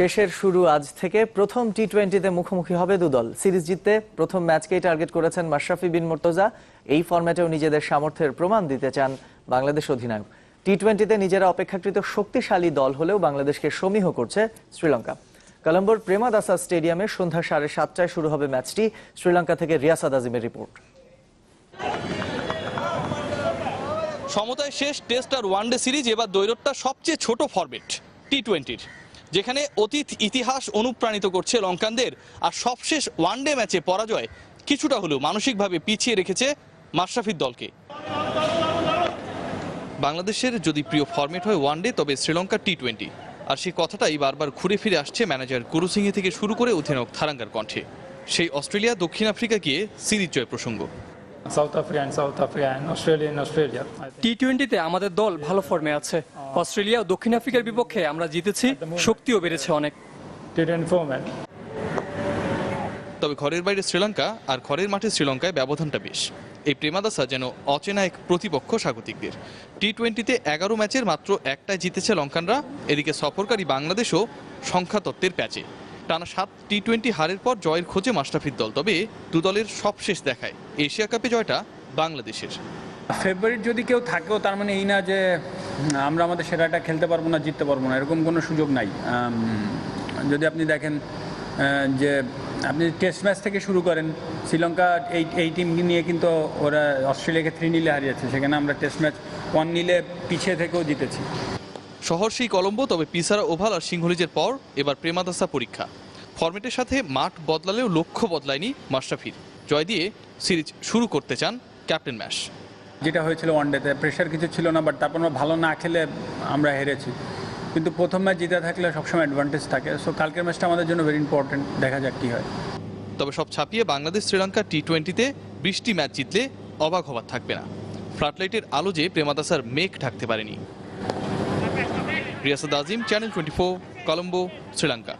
শেষের শুরু আজ থেকে প্রথম টি টোয়েন্টিতে মুখোমুখি হবে দুদল সিরিজ জিততে প্রথম ম্যাচকেই টার্গেট করেছেন মাশরাফি বিন মোর্তজা। এই ফরম্যাটেও নিজেদের সামর্থ্যের প্রমাণ দিতে চান বাংলাদেশ অধিনায়ক। টি টোয়েন্টিতে নিজেরা অপেক্ষাকৃত শক্তিশালী দল হলেও বাংলাদেশকে সমীহ করছে শ্রীলঙ্কা। কলম্বোর প্রেমাদাসা স্টেডিয়ামে সন্ধ্যা সাড়ে সাতটায় শুরু হবে ম্যাচটি। শ্রীলঙ্কা থেকে রিয়াসাদ আজিমের রিপোর্ট। সমতায় শেষ টেস্ট আর ওয়ানডে সিরিজ, এবার দৈরতটা সবচেয়ে ছোট ফরম্যাট টি টোয়েন্টির যেখানে অতীত ইতিহাস অনুপ্রাণিত করছে লঙ্কানদের। আর সবশেষ ওয়ানডে ম্যাচে পরাজয় কিছুটা হলেও মানসিকভাবে পিছিয়ে রেখেছে মাশরাফির দলকে। বাংলাদেশের যদি প্রিয় ফরম্যাট হয় ওয়ানডে তবে শ্রীলঙ্কা টি টোয়েন্টি আর সেই কথাটাই বারবার ঘুরে ফিরে আসছে ম্যানেজার গুরুসিংহে থেকে শুরু করে অধিনায়ক থারাঙ্গার কণ্ঠে। সেই অস্ট্রেলিয়া দক্ষিণ আফ্রিকা গিয়ে সিরিজ জয় প্রসঙ্গ। And Australia and Australia. I think. টি টোয়েন্টিতে আমাদের দল ভালো ফর্মে আছে অস্ট্রেলিয়া ও দক্ষিণ আফ্রিকার বিপক্ষে আমরা জিতেছি শক্তিও বেড়েছে অনেক T20 format. তবে ঘরের বাইরে শ্রীলঙ্কা আর ঘরের মাঠে শ্রীলঙ্কায় ব্যবধানটা বেশ এই প্রেমাদাসা যেন অচেনা এক প্রতিপক্ষ স্বাগতিকদের টি টোয়েন্টিতে এগারো ম্যাচের মাত্র একটাই জিতেছে লঙ্কানরা এদিকে সফরকারী বাংলাদেশও সংখ্যাতত্ত্বের প্যাচে টানা সাত টি টোয়েন্টি হারের পর জয়ের খোঁজে মাস্টাফির দল, তবে দু দলের সবশেষ দেখায় এশিয়া কাপে জয়টা বাংলাদেশের। ফেভারিট যদি কেউ থাকেও, তার মানে এই না যে আমরা আমাদের সেরাটা খেলতে পারব না, জিততে পারব না, এরকম কোনো সুযোগ নাই। যদি আপনি দেখেন যে আপনি টেস্ট ম্যাচ থেকে শুরু করেন, শ্রীলঙ্কা এই এই টিম নিয়ে কিন্তু ওরা অস্ট্রেলিয়াকে থ্রি নিলে হারিয়েছে, সেখানে আমরা টেস্ট ম্যাচ ওয়ান নিলে পিছিয়ে থেকেও জিতেছি। শহর সেই কলম্বো তবে পিসারা ওভাল আর সিংহলিজের পর এবার প্রেমাদাসা পরীক্ষা। ফরম্যাটের সাথে মাঠ বদলালেও লক্ষ্য বদলায়নি মাশরাফির। জয় দিয়ে সিরিজ শুরু করতে চান ক্যাপ্টেন ম্যাশ। যেটা হয়েছিল ওয়ানডেতে প্রেশার কিছু ছিল না বাট তারপর আমরা ভালো না খেলে আমরা হেরেছি। কিন্তু প্রথম ম্যাচ জিতে থাকলে সবসময় অ্যাডভান্টেজ থাকে। সো কালকের ম্যাচটা আমাদের জন্য ভেরি ইম্পর্টেন্ট দেখা যাক কী হয়। তবে সব ছাপিয়ে বাংলাদেশ শ্রীলঙ্কা টি টোয়েন্টিতে বৃষ্টি ম্যাচ জিতলে অবাক হবার থাকবে না। ফ্লাডলাইটের আলো যে প্রেমাদাসার মেঘ ঢাকতে পারেনি। Riyasad Azim channel twenty Colombo Sri Lanka